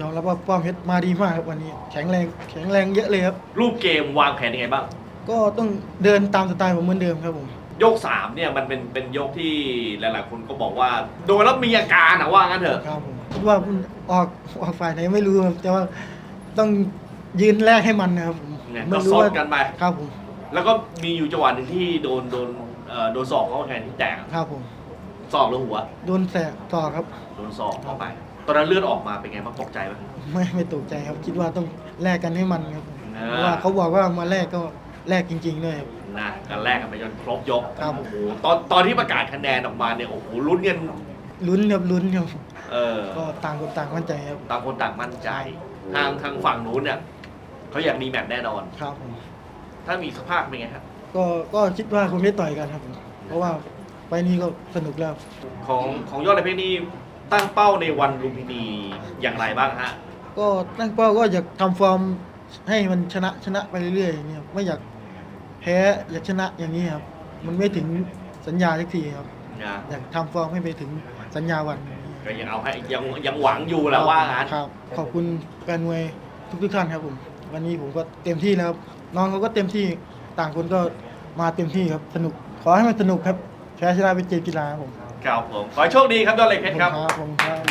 ยอมรับว่าป้อมเพชรมาดีมากครับวันนี้ แข็งแรงแข็งแรงเยอะเลยครับ รูปเกมวางแผนยังไงบ้าง ก็ต้องเดินตามสไตล์ผมเหมือนเดิมครับผมยกสามเนี่ยมันเป็นเป็นยกที่หลาย ๆ คนก็บอกว่าโดนแล้วมีอาการอะว่างั้นเถอะครับผมคิดว่ามันออกออกฝ่ายไหนไม่รู้ครับแต่ว่าต้องยืนแรกให้มันนะครับผมเนี่ยไม่ก็รู้ซ้อนว่ากันไป ครับผมแล้วก็มีอยู่จังหวะหนึ่งที่โดนโดนเอ่อโดนศอกเขาไงที่แตกอะครับผม ศอกหรือหัว โดนแสกต่อครับ โดนศอกเข้าไป ตอนนั้นเลือดออกมาเป็นไงบ้างตกใจไหม ไม่ไม่ตกใจครับ คิดว่าต้องแลกกันให้มันครับผมอ่า เพราะว่าเขาบอกว่ามาแลกก็แลกจริง ๆ ด้วยครับ นะกันแรกกันไปจนครบยกครับ โอ้โหตอนตอนที่ประกาศคะแนนออกมาเนี่ยโอ้โหลุ้นกันลุ้นครับลุ้นครับเออก็ต่างคนต่างมั่นใจครับต่างคนต่างมั่นใจทางทางฝั่งนู้นเนี่ยเขาอยากมีแมตช์แน่นอน ครับผมถ้ามีสภาพเป็นไงครับก็ก็คิดว่าคงไม่ต่อยกันครับผมเพราะว่า ไปนี้ก็สนุกแล้ว ของของยอดเหลยเพชรนี่ตั้งเป้าในวันลุมพินีอย่างไรบ้างฮะ ก็ตั้งเป้าก็อยากทำฟอร์มให้มันชนะชนะไปเรื่อยๆอย่างเงี้ยครับไม่อยากแพ้อยากชนะอย่างนี้ครับ มันไม่ถึงสัญญาสักทีครับ นะอยากทำฟอร์มให้ไปถึงสัญญาวันอย่างนี้ก็ยังเอาให้ยังยังหวังอยู่แหละว่างั้นครับ ขอบคุณแฟนมวยทุกทุกๆท่านครับผม วันนี้ผมก็เต็มที่แล้วครับน้องเขาก็เต็มที่ต่างคนก็มาเต็มที่ครับสนุกขอให้มันสนุกครับ แค่ชนะเป็นเกมกีฬาผมกล่าวผมขอให้โชคดีครับดอเล็กเพชรครับครับผมครับ